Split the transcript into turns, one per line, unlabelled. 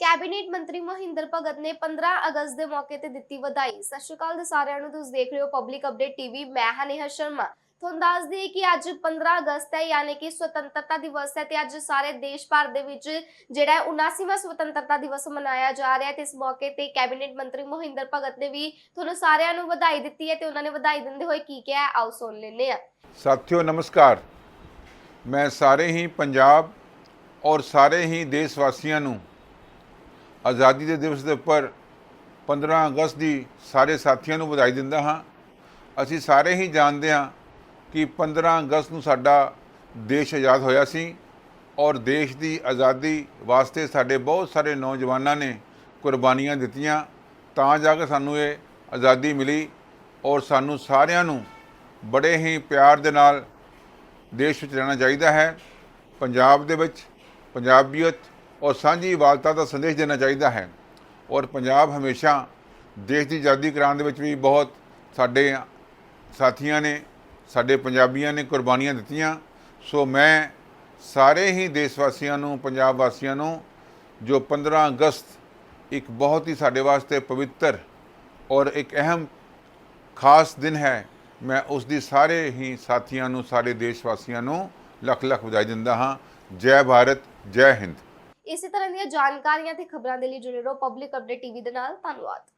Cabinet ਮੰਤਰੀ ਮਹਿੰਦਰ ਭਗਤ ਨੇ 15 ਅਗਸਤ ਦੇ ਮੌਕੇ ਤੇ ਦਿੱਤੀ ਵਧਾਈ। ਸਤਿ ਸ਼੍ਰੀ ਅਕਾਲ ਜੀ ਸਾਰਿਆਂ ਨੂੰ ਤੁਸੀਂ ਦੇਖ ਰਹੇ ਹੋ ਪਬਲਿਕ ਅਪਡੇਟ ਟੀਵੀ ਮੈਂ ਹਾਂ ਨੇਹਾ ਸ਼ਰਮਾ। ਤੁਹਾਨੂੰ ਦੱਸ ਦਈਏ ਕਿ ਅੱਜ 15 ਅਗਸਤ ਹੈ ਯਾਨੀ ਕਿ ਸੁਤੰਤਰਤਾ ਦਿਵਸ ਹੈ ਤੇ ਅੱਜ ਸਾਰੇ ਦੇਸ਼ ਭਰ ਦੇ ਵਿੱਚ ਜਿਹੜਾ 79ਵਾਂ ਸੁਤੰਤਰਤਾ ਦਿਵਸ ਮਨਾਇਆ ਜਾ ਰਿਹਾ ਹੈ ਤੇ ਇਸ ਮੌਕੇ ਤੇ ਕੈਬਨਿਟ ਮੰਤਰੀ ਮਹਿੰਦਰ ਭਗਤ ਨੇ ਵੀ ਤੁਹਾਨੂੰ ਸਾਰਿਆਂ ਨੂੰ ਵਧਾਈ ਦਿੱਤੀ ਹੈ ਤੇ ਉਹਨਾਂ ਨੇ ਵਧਾਈ ਦਿੰਦੇ ਹੋਏ ਕੀ ਕਿਹਾ ਹੈ, ਆਓ ਸੁਣ ਲੈਂਦੇ ਹਾਂ।
ਸਾਥੀਓ ਨਮਸਕਾਰ। ਮੈਂ ਸਾਰੇ ਹੀ ਪੰਜਾਬ ਔਰ ਸਾਰੇ ਹੀ ਦੇਸ਼ ਵਾਸੀਆਂ ਨੂੰ ਆਜ਼ਾਦੀ ਦੇ ਦਿਵਸ ਦੇ ਉੱਪਰ 15 ਅਗਸਤ ਦੀ ਸਾਰੇ ਸਾਥੀਆਂ ਨੂੰ ਵਧਾਈ ਦਿੰਦਾ ਹਾਂ। ਅਸੀਂ ਸਾਰੇ ਹੀ ਜਾਣਦੇ ਹਾਂ ਕਿ 15 ਅਗਸਤ ਨੂੰ ਸਾਡਾ ਦੇਸ਼ ਆਜ਼ਾਦ ਹੋਇਆ ਸੀ ਔਰ ਦੇਸ਼ ਦੀ ਆਜ਼ਾਦੀ ਵਾਸਤੇ ਸਾਡੇ ਬਹੁਤ ਸਾਰੇ ਨੌਜਵਾਨਾਂ ਨੇ ਕੁਰਬਾਨੀਆਂ ਦਿੱਤੀਆਂ। ਤਾਂ ਜਾ ਕੇ ਸਾਨੂੰ ਇਹ ਆਜ਼ਾਦੀ ਮਿਲੀ ਔਰ ਸਾਨੂੰ ਸਾਰਿਆਂ ਨੂੰ ਬੜੇ ਹੀ ਪਿਆਰ ਦੇ ਨਾਲ ਦੇਸ਼ ਵਿੱਚ ਰਹਿਣਾ ਚਾਹੀਦਾ ਹੈ। ਪੰਜਾਬ ਦੇ ਵਿੱਚ ਪੰਜਾਬੀਅਤ ਔਰ ਸਾਂਝੀ ਵਾਲਤਾ ਦਾ ਸੰਦੇਸ਼ ਦੇਣਾ ਚਾਹੀਦਾ ਹੈ। ਔਰ ਪੰਜਾਬ ਹਮੇਸ਼ਾ ਦੇਸ਼ ਦੀ ਆਜ਼ਾਦੀ ਕਰਾਉਣ ਦੇ ਵਿੱਚ ਵੀ ਬਹੁਤ ਸਾਡੇ ਸਾਥੀਆਂ ਨੇ, ਸਾਡੇ ਪੰਜਾਬੀਆਂ ਨੇ ਕੁਰਬਾਨੀਆਂ ਦਿੱਤੀਆਂ। ਸੋ ਮੈਂ ਸਾਰੇ ਹੀ ਦੇਸ਼ ਵਾਸੀਆਂ ਨੂੰ, ਪੰਜਾਬ ਵਾਸੀਆਂ ਨੂੰ, ਜੋ 15 ਅਗਸਤ ਇੱਕ ਬਹੁਤ ਹੀ ਸਾਡੇ ਵਾਸਤੇ ਪਵਿੱਤਰ ਔਰ ਇੱਕ ਅਹਿਮ ਖਾਸ ਦਿਨ ਹੈ, ਮੈਂ ਉਸ ਦੀ ਸਾਰੇ ਹੀ ਸਾਥੀਆਂ ਨੂੰ, ਸਾਰੇ ਦੇਸ਼ ਵਾਸੀਆਂ ਨੂੰ ਲੱਖ ਲੱਖ ਵਧਾਈ ਦਿੰਦਾ ਹਾਂ। ਜੈ ਭਾਰਤ, ਜੈ ਹਿੰਦ।
ਇਸੇ ਤਰ੍ਹਾਂ ਦੀਆਂ ਜਾਣਕਾਰੀਆਂ ਤੇ ਖਬਰਾਂ ਦੇ ਲਈ ਜੁੜੇ ਰਹੋ ਪਬਲਿਕ ਅਪਡੇਟ ਟੀਵੀ ਦੇ ਨਾਲ। ਧੰਨਵਾਦ।